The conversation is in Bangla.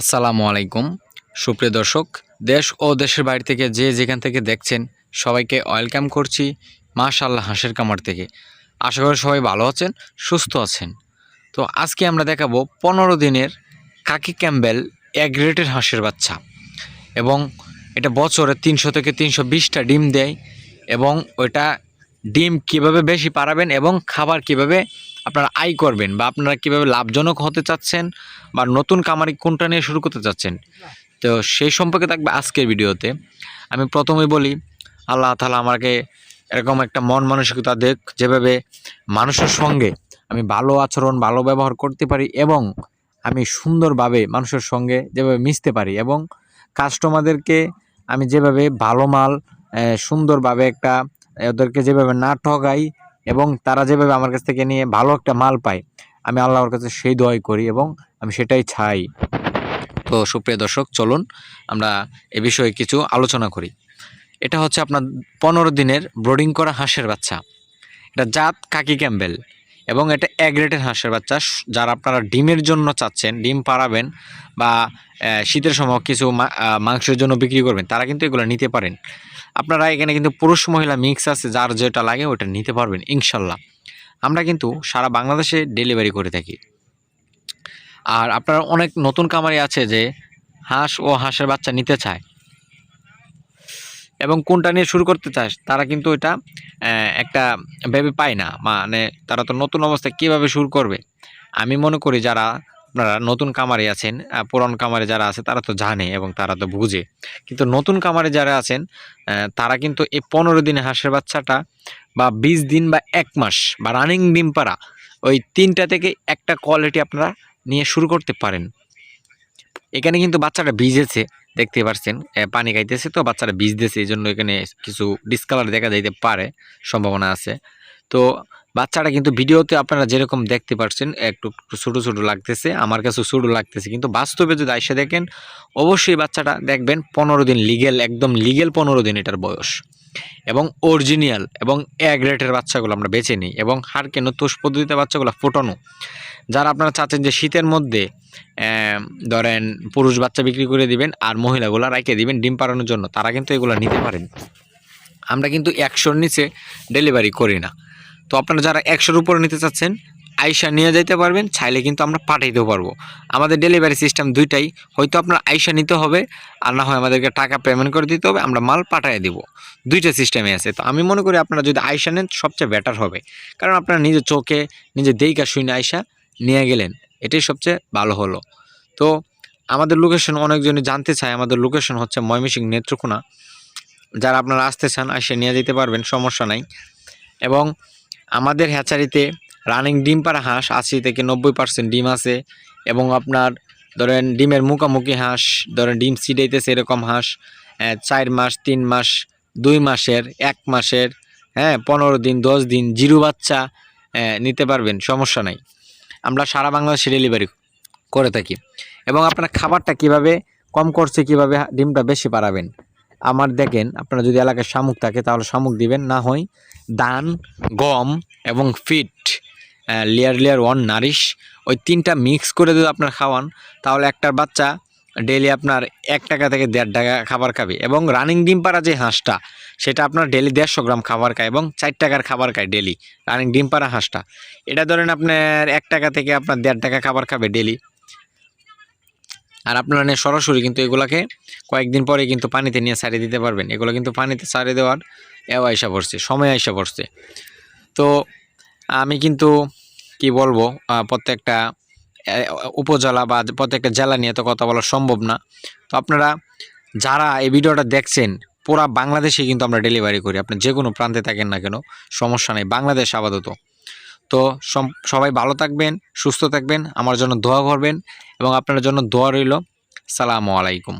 আসসালামু আলাইকুম। সুপ্রিয় দর্শক, দেশ ও দেশের বাইরে থেকে যে যেখান থেকে দেখছেন, সবাইকে ওয়েলকাম করছি মাশাল্লাহ হাঁসের কামার থেকে। আশা করি সবাই ভালো আছেন, সুস্থ আছেন। তো আজকে আমরা দেখাবো পনেরো দিনের কাকি ক্যাম্বেল এক গ্রেটের হাঁসের বাচ্চা এবং এটা বছরে তিনশো থেকে তিনশো বিশটা ডিম দেয় এবং ওইটা ডিম কীভাবে বেশি পারাবেন এবং খাবার কীভাবে আপনারা আয় করবেন বা আপনারা কীভাবে লাভজনক হতে চাচ্ছেন বা নতুন কামারি কোনটা নিয়ে শুরু করতে চাচ্ছেন। তো সেই সম্পর্কে থাকবে আজকের ভিডিওতে। আমি প্রথমে বলি, আল্লাহ তালা আমাকে এরকম একটা মন মানসিকতা দেখ, যেভাবে মানুষের সঙ্গে আমি ভালো আচরণ, ভালো ব্যবহার করতে পারি এবং আমি সুন্দরভাবে মানুষের সঙ্গে যেভাবে মিশতে পারি এবং কাস্টমারদেরকে আমি যেভাবে ভালো মাল সুন্দরভাবে একটা ওদেরকে যেভাবে না ঠগাই এবং তারা যেভাবে আমার কাছ থেকে নিয়ে ভালো একটা মাল পায়, আমি আল্লাহর কাছে সেই দোয়াই করি এবং আমি সেটাই চাই। তো সুপ্রিয় দর্শক, চলুন আমরা এ বিষয়ে কিছু আলোচনা করি। এটা হচ্ছে আপনার পনেরো দিনের ব্রোডিং করা হাঁসের বাচ্চা। এটা জাত কাকি ক্যাম্বেল এবং এটা অ্যাগ্রেটের হাঁসের বাচ্চা। যারা আপনারা ডিমের জন্য চাচ্ছেন, ডিম পাড়াবেন বা শীতের সময় কিছু মাংসের জন্য বিক্রি করবেন, তারা কিন্তু এগুলো নিতে পারেন। আপনারা এখানে কিন্তু পুরুষ মহিলা মিক্স আছে, যার যেটা লাগে ওটা নিতে পারবেন, ইনশাল্লাহ। আমরা কিন্তু সারা বাংলাদেশে ডেলিভারি করে থাকি। আর আপনার অনেক নতুন কামারি আছে যে হাঁস ও হাঁসের বাচ্চা নিতে চায়। এবং কোনটা নিয়ে শুরু করতে চায়, তারা কিন্তু এটা একটা ভেবে পায় না। মানে তারা তো নতুন অবস্থায় কীভাবে শুরু করবে? আমি মনে করি যারা আপনারা নতুন কামারে আছেন পুরন কামারে যারা আছে তারা তো জানে এবং তারা তো বুঝে। কিন্তু নতুন কামারে যারা আছেন তারা কিন্তু এই পনেরো দিনে হাঁসের বাচ্চাটা বা বিশ দিন বা এক মাস বা রানিং ডিম পাড়া ওই তিনটা থেকে একটা কোয়ালিটি আপনারা নিয়ে শুরু করতে পারেন। এখানে কিন্তু বাচ্চাটা ভিজেছে দেখতে পাচ্ছেন এ, পানি খাইতেছে তো বাচ্চাটা ভিজতেছে এই জন্য এখানে কিছু ডিসকালার দেখা যাইতে পারে সম্ভাবনা আছে। তো বাচ্চাটা কিন্তু ভিডিওতে আপনারা যেরকম দেখতে পাচ্ছেন একটু ছোটো ছোটো লাগতেছে, আমার কাছে ছোটো লাগতেছে। কিন্তু বাস্তবে যদি আইসে দেখেন, অবশ্যই বাচ্চাটা দেখবেন পনেরো দিন লিগেল একদম লিগেল পনেরো দিন এটার বয়স। এবং অরিজিনাল এবং এক রেটের বাচ্চাগুলো আমরা বেছে নিই। এবং হাড় কেন তোষ পদ্ধতিতে বাচ্চাগুলো ফোটানো। যারা আপনারা চাচ্ছেন যে শীতের মধ্যে ধরেন পুরুষ বাচ্চা বিক্রি করে দিবেন আর মহিলাগুলো রাইখে দিবেন ডিম পাড়ানোর জন্য, তারা কিন্তু এগুলো নিতে পারেন। আমরা কিন্তু একশোর নিচে ডেলিভারি করি না। তো আপনারা যারা একশোর উপরে নিতে চাচ্ছেন, আইসা নিয়ে যাইতে পারবেন, চাইলে কিন্তু আমরা পাঠিয়ে পাঠাইতেও পারব। আমাদের ডেলিভারি সিস্টেম দুইটাই, হয়তো আপনার আইসা নিতে হবে, আর না হয় আমাদেরকে টাকা পেমেন্ট করে দিতে হবে, আমরা মাল পাঠিয়ে দিব। দুইটা সিস্টেমে আছে। তো আমি মনে করি আপনারা যদি আইসা নেন, সবচেয়ে বেটার হবে। কারণ আপনারা নিজের চোখে নিজে দেইকা শুনে আইসা নিয়ে গেলেন। এটাই সবচেয়ে ভালো হলো। তো আমাদের লোকেশন অনেকজনই জানতে চায়। আমাদের লোকেশন হচ্ছে ময়মনসিংহ নেত্রকোনা। যারা আপনারা আসতে চান এসে নিয়ে যেতে পারবেন, সমস্যা নাই। এবং আমাদের হ্যাচারিতে রানিং ডিম পাড়া হাঁস, আশি থেকে নব্বই পার্সেন্ট ডিম আছে এবং আপনার ধরেন ডিমের মুখামুখি হাঁস, ধরেন ডিম সিডাইতেছে এরকম হাঁস চার মাস, তিন মাস, দুই মাসের, এক মাসের হ্যাঁ পনেরো দিন, দশ দিন জিরো বাচ্চা নিতে পারবেন, সমস্যা নাই। আমরা সারা বাংলাদেশে ডেলিভারি করে থাকি। এবং আপনার খাবারটা কীভাবে, কম করছে কীভাবে ডিমটা বেশি বাড়াবেন আমার দেখেন, আপনারা যদি এলাকায় শামুক থাকে, তাহলে শামুক দিবেন। না হয় দান, গম এবং feed layer layer one nourish, ওই তিনটা মিক্স করে যদি আপনার খাওয়ান, তাহলে একটার বাচ্চা ডেলি আপনার এক টাকা থেকে দেড় টাকা খাবার খাবে। এবং রানিং ডিম পাড়া যে হাঁসটা, সেটা আপনার ডেলি দেড়শো গ্রাম খাবার খায় এবং চার টাকার খাবার খায় ডেলি রানিং ডিম পাড়া হাঁসটা। এটা ধরেন আপনার এক টাকা থেকে আপনার দেড় টাকা খাবার খাবে ডেলি আর আপনারা নিয়ে সরাসরি কিন্তু এগুলাকে কয়েকদিন পরে কিন্তু পানিতে নিয়ে ছাড়িয়ে দিতে পারবেন। এগুলো কিন্তু পানিতে ছাড়িয়ে দেওয়ার এও আইসা পড়ছে, সময় আইসা পড়ছে। তো আমি কিন্তু কি বলব প্রত্যেকটা উপজেলা বা প্রত্যেকটা জেলা নিয়ে তো কথা বলা সম্ভব না। তো আপনারা যারা এই ভিডিওটা দেখছেন, পুরা বাংলাদেশে কিন্তু আমরা ডেলিভারি করি। আপনি যে কোনো প্রান্তে থাকেন না কেন, সমস্যা নেই। বাংলাদেশ আপাতত। তো সবাই ভালো থাকবেন, সুস্থ থাকবেন, আমার জন্য দোয়া করবেন এবং আপনার জন্য দোয়া রইল। সালামু আলাইকুম।